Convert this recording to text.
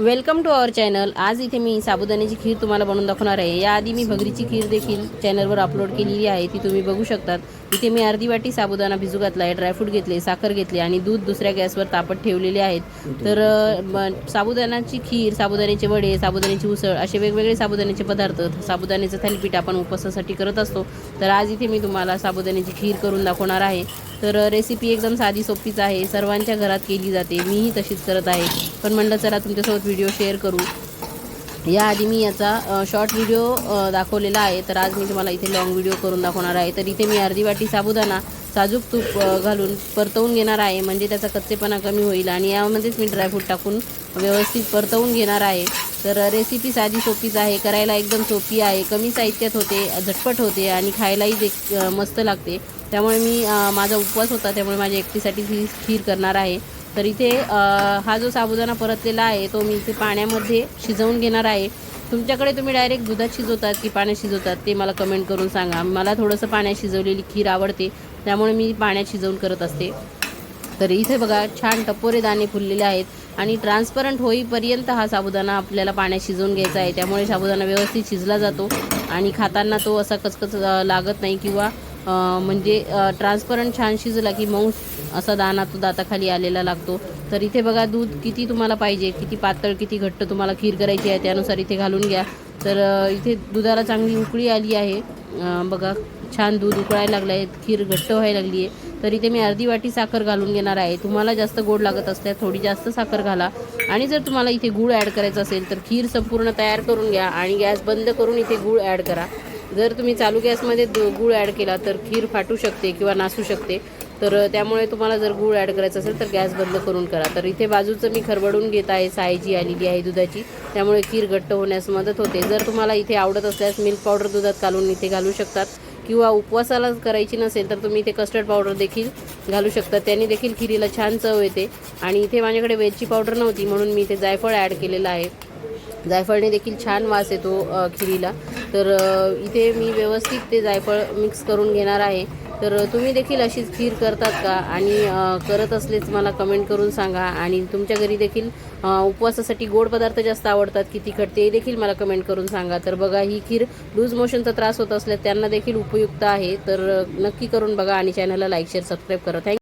Welcome to our channel आज इथे मी साबुदाण्याची खीर तुम्हाला बनवून दाखवणार आहे. याआधी मी भगरीची खीर देखील चॅनलवर अपलोड केलेली आहे. ती तुम्ही बघू शकतात. इथे मी अर्धी वाटी साबुदाणा भिजू घातला आहे ड्रायफ्रूट घेतले साखर घेतली आणि दूध दुसऱ्या गॅसवर तापत ठेवलेले आहेत. तर साबुदाण्याची खीर साबुदाण्याचे वडे साबुदाण्याची उसळ असे वेगवेगळे साबुदाण्याचे पदार्थ साबुदाण्याचं थालीपीठ आपण उपवासासाठी करत असतो. तर आज इथे मी तुम्हाला साबुदाण्याची खीर करून दाखवणार आहे. तर रेसिपी एकदम साधी सोपीच आहे. सर्वांच्या घरात केली जाते. मीही तशीच करत आहे. पण म्हणलं चला तुमच्यासोबत व्हिडिओ शेअर करू. याआधी मी याचा शॉर्ट व्हिडिओ दाखवलेला आहे. तर आज मी तुम्हाला इथे लॉंग व्हिडिओ करून दाखवणार आहे. तर इथे मी अर्धी वाटी साबुदाणा साजूक तूप घालून परतवून घेणार आहे. म्हणजे त्याचा कच्चेपणा कमी होईल आणि यामध्येच मी ड्रायफ्रूट टाकून व्यवस्थित परतवून घेणार आहे. तर रेसिपी साधी सोपीच आहे. करायला एकदम सोपी आहे. कमी साहित्यात होते झटपट होते आणि खायलाही देख मस्त लागते. त्यामुळे मी माझा उपवास होता. त्यामुळे माझ्या एकटीसाठी ही खीर करणार आहे. तर इथे हा जो साबुदाणा परतलेला आहे तो मी इथे पाण्यामध्ये शिजवून घेणार आहे. तुमच्याकडे तुम्ही डायरेक्ट दुधात शिजवतात की पाण्यात शिजवतात ते मला कमेंट करून सांगा. मला थोडंसं पाण्यात शिजवलेली खीर आवडते त्यामुळे मी पाण्यात शिजवून करत असते. तर इथे बघा छान टपोरे दाणे फुललेले आहेत आणि ट्रान्सपरंट होईपर्यंत हा साबुदाणा आपल्याला पाण्यात शिजवून घ्यायचा आहे. त्यामुळे साबुदाणा व्यवस्थित शिजला जातो आणि खाताना तो असा कचकच लागत नाही किंवा म्हणजे ट्रान्सपरंट छान शिजला की मऊ असा दाना तो दाताखाली आलेला लागतो. तर इथे बघा दूध किती तुम्हाला पाहिजे किती पातळ किती घट्ट तुम्हाला खीर करायची आहे त्यानुसार इथे घालून घ्या. तर इथे दुधाला चांगली उकळी आली आहे. बघा छान दूध उकळायला लागलं आहे खीर घट्ट व्हायला लागली आहे तर इथे मी अर्धी वाटी साखर घालून घेणार आहे. तुम्हाला जास्त गोड लागत असल्या थोडी जास्त साखर घाला. आणि जर तुम्हाला इथे गूळ ॲड करायचं असेल तर खीर संपूर्ण तयार करून घ्या आणि गॅस बंद करून इथे गूळ ॲड करा. जर तुम्ही चालू गॅसमध्ये गूळ ॲड केला तर खीर फाटू शकते किंवा नासू शकते. तर त्यामुळे तुम्हाला जर गूळ ॲड करायचं असेल तर गॅस बंद करून करा. तर इथे बाजूचं मी खरबडून घेत आहे साय जी आलेली आहे दुधाची. त्यामुळे खीर घट्ट होण्यास मदत होते. जर तुम्हाला इथे आवडत असल्यास मिल्क पावडर दुधात घालून इथे घालू शकतात किंवा उपवासाला करायची नसेल तर तुम्ही इथे कस्टर्ड पावडर देखील घालू शकता त्याने देखील खिरीला छान चव येते. आणि इथे माझ्याकडे वेलची पावडर नव्हती म्हणून मी इथे जायफळ ॲड केलेलं आहे. जायफळने देखील छान वास येतो खिरीला. तर इथे मी व्यवस्थित ते जायफळ मिक्स करून घेणार आहे. तर तुम्ही देखील अशीच खीर करतात का? आणि करत असलेच मला कमेंट करून सांगा. आणि तुमच्या घरी देखील उपवासासाठी गोड पदार्थ जास्त आवडतात की तिखट ते देखील मला कमेंट करून सांगा. तर बघा ही खीर लूज मोशनचा त्रास होत असल्यास त्यांना देखील उपयुक्त आहे. तर नक्की करून बघा आणि चॅनलला लाईक शेअर सबस्क्राईब करा. Thank you